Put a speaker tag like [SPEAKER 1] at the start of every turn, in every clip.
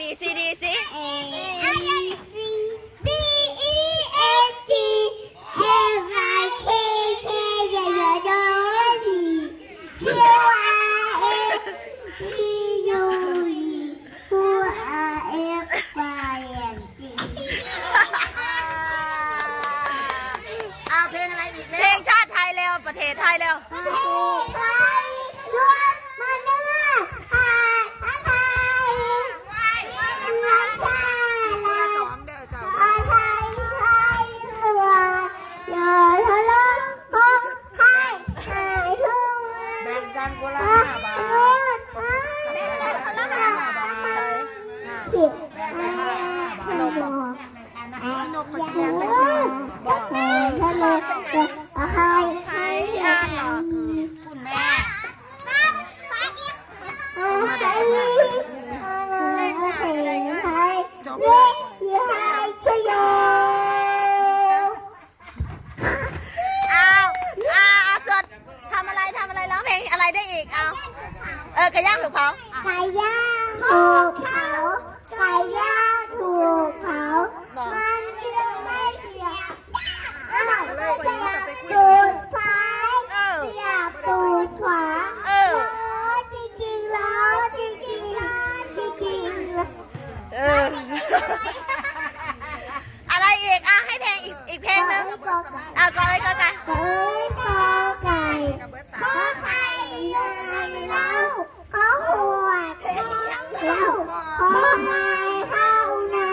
[SPEAKER 1] B
[SPEAKER 2] C D สิเพลงชาติไทยเร็ว ประเทศไทย
[SPEAKER 3] เร็
[SPEAKER 2] ว สิบห้าขนมนกเสียงไปบอกทะเลจะไทยไทยไทย
[SPEAKER 1] คุณแม่เอาเอาเอาสดทำอะไรทำอะไรร้องเพลงอะไรได้อีกเอาเออกระย่างถูกเผา
[SPEAKER 2] ไก่ย่างถูกเผา ไก่ย่าถูกเผา มันจึงไม่เสียอ้าวเสียบตูดซ้าย
[SPEAKER 1] เสี
[SPEAKER 2] ยบตูดขวา
[SPEAKER 1] เออ
[SPEAKER 2] ล้อจริงๆล้อจริงๆล้อจริงๆ
[SPEAKER 1] เอออะไรอีกอะให้เพลงอีกอีกเพลงหนึงเอาก็เลยก็กัน
[SPEAKER 2] เอ้ยกอไก่ขอไข่เงินเล้าขอขวดเหล้าขอไม้เข้านา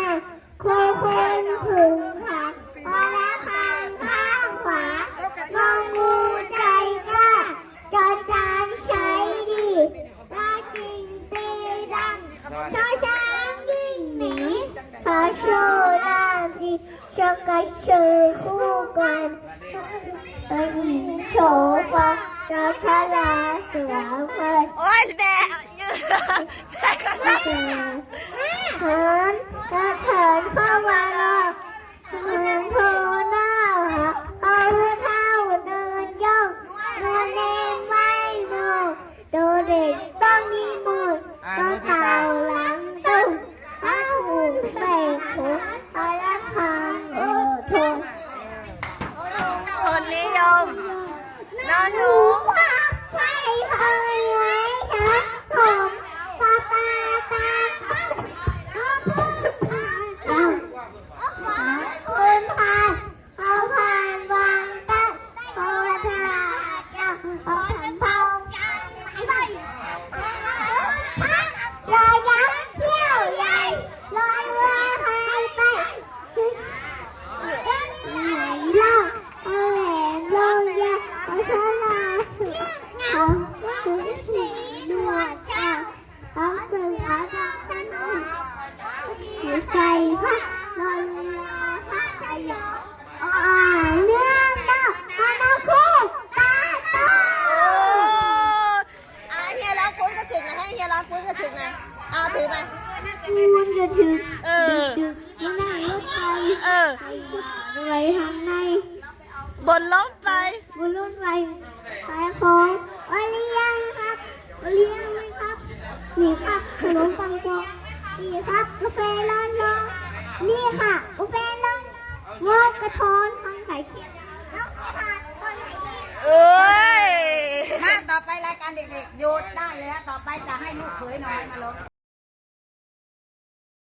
[SPEAKER 2] โคคนผึ่งขัดขอละคางข้างขวางองูใจกล้าจอจานใช้ดีราจิงตีดังชอช้างยิ่งหนีขอโชว์ลา ดีชกกระเชยคู่กันหญิงโสภาราชลาเสื ใส่ผ้าลอยเรือผ้าจะยออ่านเนื่องเล่ามามาคู่ตาโต
[SPEAKER 1] อะเฮียร้องคุ้นกระฉึกนะให้เฮียร้องคุ้นกระฉึกหนะเอาถือไป
[SPEAKER 2] คุณจะถึง
[SPEAKER 1] เออ
[SPEAKER 2] นั่งรถไฟ
[SPEAKER 1] เออ
[SPEAKER 2] ไปทางใน
[SPEAKER 1] บนรถไป
[SPEAKER 2] บนรถไฟขายของโอเลี้ยงครับโอเลี้ยงไหมครับนี่ครับ นี่ครับกาแฟร้อนร้อนนี่ค่ะกาแฟร้อนงอกกระท้อนทางไข่เค็มแล้วผ่านต้นไข่เค็ม
[SPEAKER 1] เอ้ย
[SPEAKER 4] มาต่อไปรายการเด็กๆหยุดได้แล้วต่อไปจะให้ลูกเขยน้อยมาลง